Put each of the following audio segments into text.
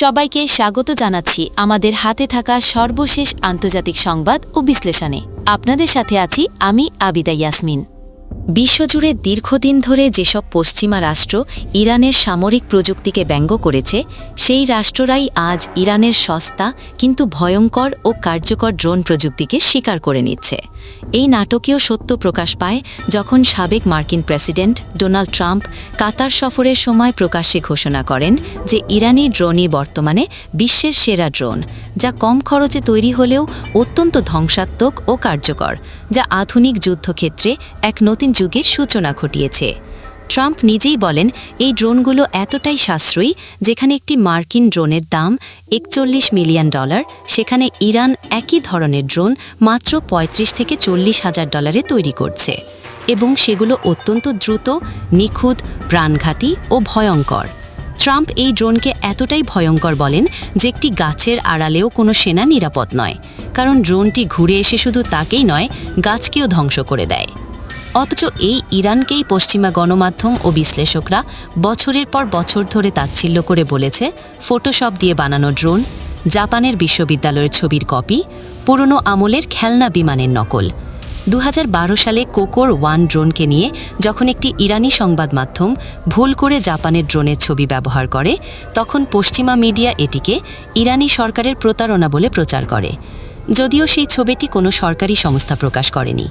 সবাইকে স্বাগত জানাচ্ছি আমাদের হাতে থাকা সর্বশেষ আন্তর্জাতিক সংবাদ ও বিশ্লেষণে। আপনাদের সাথে আছি আমি আবিদা ইয়াসমিন। বিশ্বজুড়ে দীর্ঘদিন ধরে যেসব পশ্চিমা রাষ্ট্র ইরানের সামরিক প্রযুক্তিকে ব্যঙ্গ করেছে, সেই রাষ্ট্ররাই আজ ইরানের সস্তা, কিন্তু ভয়ঙ্কর ও কার্যকর ড্রোন প্রযুক্তিকে স্বীকার করে নিচ্ছে। এই নাটকীয় সত্য প্রকাশ পায় যখন সাবেক মার্কিন প্রেসিডেন্ট ডোনাল্ড ট্রাম্প কাতার সফরের সময় প্রকাশ্যে ঘোষণা করেন যে ইরানি ড্রোনই বর্তমানে বিশ্বের সেরা ড্রোন, যা কম খরচে তৈরি হলেও অত্যন্ত ধ্বংসাত্মক ও কার্যকর, যা আধুনিক যুদ্ধক্ষেত্রে এক নতুন যুগের সূচনা ঘটিয়েছে। ট্রাম্প নিজেই বলেন, এই ড্রোনগুলো এতটাই সাশ্রয়ী, যেখানে একটি মার্কিন ড্রোনের দাম একচল্লিশ মিলিয়ন ডলার, সেখানে ইরান একই ধরনের ড্রোন মাত্র ৩৫ থেকে চল্লিশ হাজার ডলারে তৈরি করছে এবং সেগুলো অত্যন্ত দ্রুত, নিখুঁত, প্রাণঘাতী ও ভয়ঙ্কর। ট্রাম্প এই ড্রোনকে এতটাই ভয়ঙ্কর বলেন যে একটি গাছের আড়ালেও কোনো সেনা নিরাপদ নয়, কারণ ড্রোনটি ঘুরে এসে শুধু তাকেই নয়, গাছকেও ধ্বংস করে দেয়। অথচ এই ইরানকেই পশ্চিমা গণমাধ্যম ও বিশ্লেষকরা বছরের পর বছর ধরে তাচ্ছিল্য করে বলেছে, ফটোশপ দিয়ে বানানো ড্রোন, জাপানের বিশ্ববিদ্যালয়ের ছবির কপি, পুরনো আমলের খেলনা বিমানের নকল। দু হাজার বারো সালে কোকোর ওয়ান ড্রোনকে নিয়ে যখন একটি ইরানি সংবাদ মাধ্যম ভুল করে জাপানের ড্রোনের ছবি ব্যবহার করে, তখন পশ্চিমা মিডিয়া এটিকে ইরানি সরকারের প্রতারণা বলে প্রচার করে। যদিও সেই ছবিটি কোনো সরকারি সংস্থা প্রকাশ করেনি।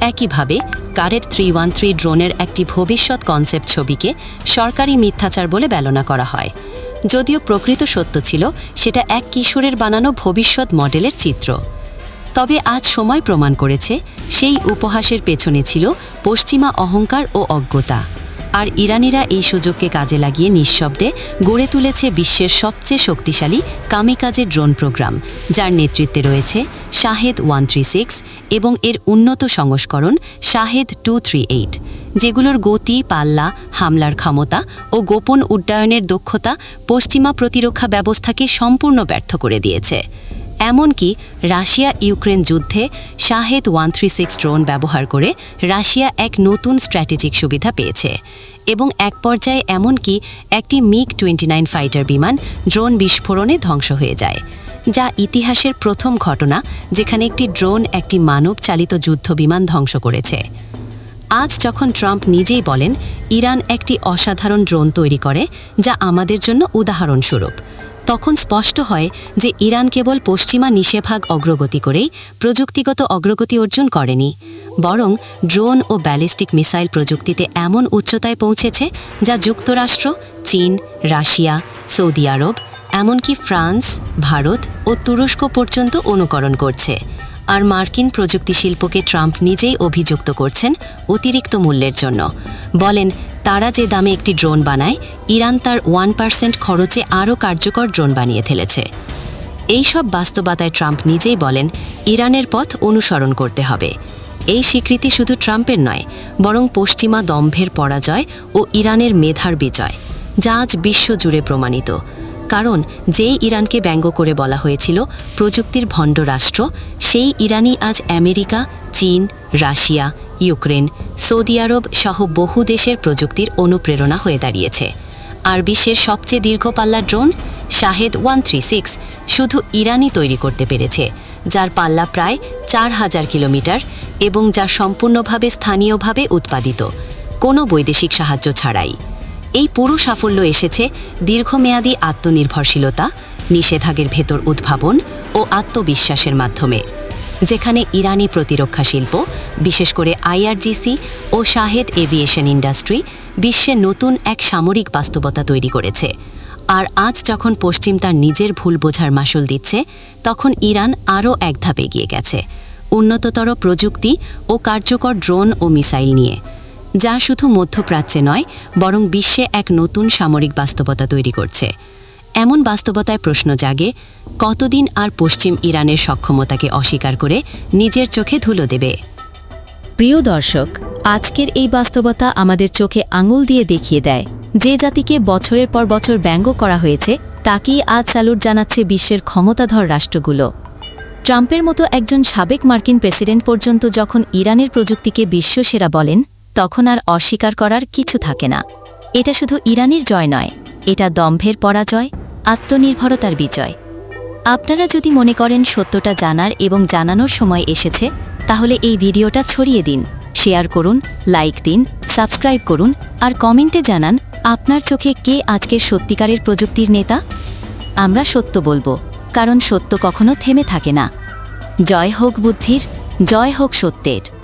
একইভাবে কারেট থ্রি ওয়ান থ্রি ড্রোনের একটি ভবিষ্যৎ কনসেপ্ট ছবিকে সরকারি মিথ্যাচার বলে বেলনা করা হয়। যদিও প্রকৃত সত্য ছিল, সেটা এক কিশোরের বানানো ভবিষ্যৎ মডেলের চিত্র। তবে আজ সময় প্রমাণ করেছে, সেই উপহাসের পেছনে ছিল পশ্চিমা অহংকার ও অজ্ঞতা। আর ইরানিরা এই সুযোগকে কাজে লাগিয়ে নিঃশব্দে গড়ে তুলেছে বিশ্বের সবচেয়ে শক্তিশালী কামিকাজের ড্রোন প্রোগ্রাম, যার নেতৃত্বে রয়েছে শাহেদ ওয়ান এবং এর উন্নত সংস্করণ শাহেদ টু যেগুলোর গতি, পাল্লা, হামলার ক্ষমতা ও গোপন উড্ডয়নের দক্ষতা পশ্চিমা প্রতিরক্ষা ব্যবস্থাকে সম্পূর্ণ ব্যর্থ করে দিয়েছে। এমনকি রাশিয়া ইউক্রেন যুদ্ধে Shahed one three six drone ব্যবহার করে রাশিয়া এক নতুন স্ট্র্যাটেজিক সুবিধা পেয়েছে এবং এক পর্যায়ে এমনকি একটি মিগ টোয়েন্টি নাইন ফাইটার বিমান ড্রোন বিস্ফোরণে ধ্বংস হয়ে যায়, যা ইতিহাসের প্রথম ঘটনা যেখানে একটি ড্রোন একটি মানব চালিত যুদ্ধ বিমান ধ্বংস করেছে। আজ যখন ট্রাম্প নিজেই বলেন, ইরান একটি অসাধারণ ড্রোন তৈরি করে, যা আমাদের জন্য উদাহরণস্বরূপ তখন স্পষ্ট হয় যে ইরান কেবল পশ্চিমা নিষেভাগ অগ্রগতি করেই প্রযুক্তিগত অগ্রগতি অর্জন করেনি, বরং ড্রোন ও ব্যালিস্টিক মিসাইল প্রযুক্তিতে এমন উচ্চতায় পৌঁছেছে যা যুক্তরাষ্ট্র, চীন, রাশিয়া, সৌদি আরব, এমনকি ফ্রান্স, ভারত ও তুরস্ক পর্যন্ত অনুকরণ করছে। আর মার্কিন প্রযুক্তি শিল্পকে ট্রাম্প নিজেই অভিযুক্ত করছেন অতিরিক্ত মূল্যের জন্য। বলেন তারা যে দামে একটি ড্রোন বানায়, ইরান তার ওয়ান পার্সেন্ট খরচে আরও কার্যকর ড্রোন বানিয়ে ফেলেছে। এই সব বাস্তবতায় ট্রাম্প নিজেই বলেন, ইরানের পথ অনুসরণ করতে হবে। এই স্বীকৃতি শুধু ট্রাম্পের নয়, বরং পশ্চিমা দম্ভের পরাজয় ও ইরানের মেধার বিজয়, যা আজ বিশ্বজুড়ে প্রমাণিত। কারণ যেই ইরানকে ব্যঙ্গ করে বলা হয়েছিল, প্রযুক্তির ভণ্ড রাষ্ট্র সেই ইরানই আজ আমেরিকা, চীন, রাশিয়া ইউক্রেন, সৌদি আরব সহ বহু দেশের প্রযুক্তির অনুপ্রেরণা হয়ে দাঁড়িয়েছে। আর বিশ্বের সবচেয়ে দীর্ঘপাল্লা drone, Shahed one three six, শুধু ইরানই তৈরি করতে পেরেছে, যার পাল্লা প্রায় চার হাজার কিলোমিটার এবং যা সম্পূর্ণভাবে স্থানীয়ভাবে উৎপাদিত, কোনো বৈদেশিক সাহায্য ছাড়াই। এই পুরো সাফল্য এসেছে দীর্ঘমেয়াদী আত্মনির্ভরশীলতা নিষেধাগের ভেতর উদ্ভাবন ও আত্মবিশ্বাসের মাধ্যমে। যেখানে ইরানি প্রতিরক্ষা শিল্প, বিশেষ করে আইআরজিসি ও শাহেদ এভিয়েশন ইন্ডাস্ট্রি, বিশ্বে নতুন এক সামরিক বাস্তবতা তৈরি করেছে। আর আজ যখন পশ্চিম তার নিজের ভুল বোঝার মাসুল দিচ্ছে, তখন ইরান আরও এক ধাপ এগিয়ে গেছে। উন্নততর প্রযুক্তি ও কার্যকর ড্রোন ও মিসাইল নিয়ে। যা শুধু মধ্যপ্রাচ্যে নয়, বরং বিশ্বে এক নতুন সামরিক বাস্তবতা তৈরি করছে। এমন বাস্তবতায় প্রশ্ন জাগে, কতদিন আর পশ্চিম ইরানের সক্ষমতাকে অস্বীকার করে নিজের চোখে ধুলো দেবে? প্রিয় দর্শক, আজকের এই বাস্তবতা আমাদের চোখে আঙুল দিয়ে দেখিয়ে দেয় যে জাতিকে বছরের পর বছর ব্যঙ্গ করা হয়েছে, তাকেই আজ স্যালুট জানাচ্ছে বিশ্বের ক্ষমতাধর রাষ্ট্রগুলো। ট্রাম্পের মতো একজন সাবেক মার্কিন প্রেসিডেন্ট পর্যন্ত যখন ইরানের প্রযুক্তিকে বিশ্বসেরা বলেন, তখন আর অস্বীকার করার কিছু থাকে না। এটা শুধু ইরানের জয় নয় এটা দম্ভের পরাজয়, আত্মনির্ভরতার বিজয়। আপনারা যদি মনে করেন সত্যটা জানার এবং জানানোর সময় এসেছে, তাহলে এই ভিডিওটা ছড়িয়ে দিন, শেয়ার করুন, লাইক দিন, সাবস্ক্রাইব করুন, আর কমেন্টে জানান, আপনার চোখে কে আজকের সত্যিকারের প্রযুক্তির নেতা? আমরা সত্য বলব, কারণ সত্য কখনো থেমে থাকে না। জয় হোক বুদ্ধির, জয় হোক সত্যের।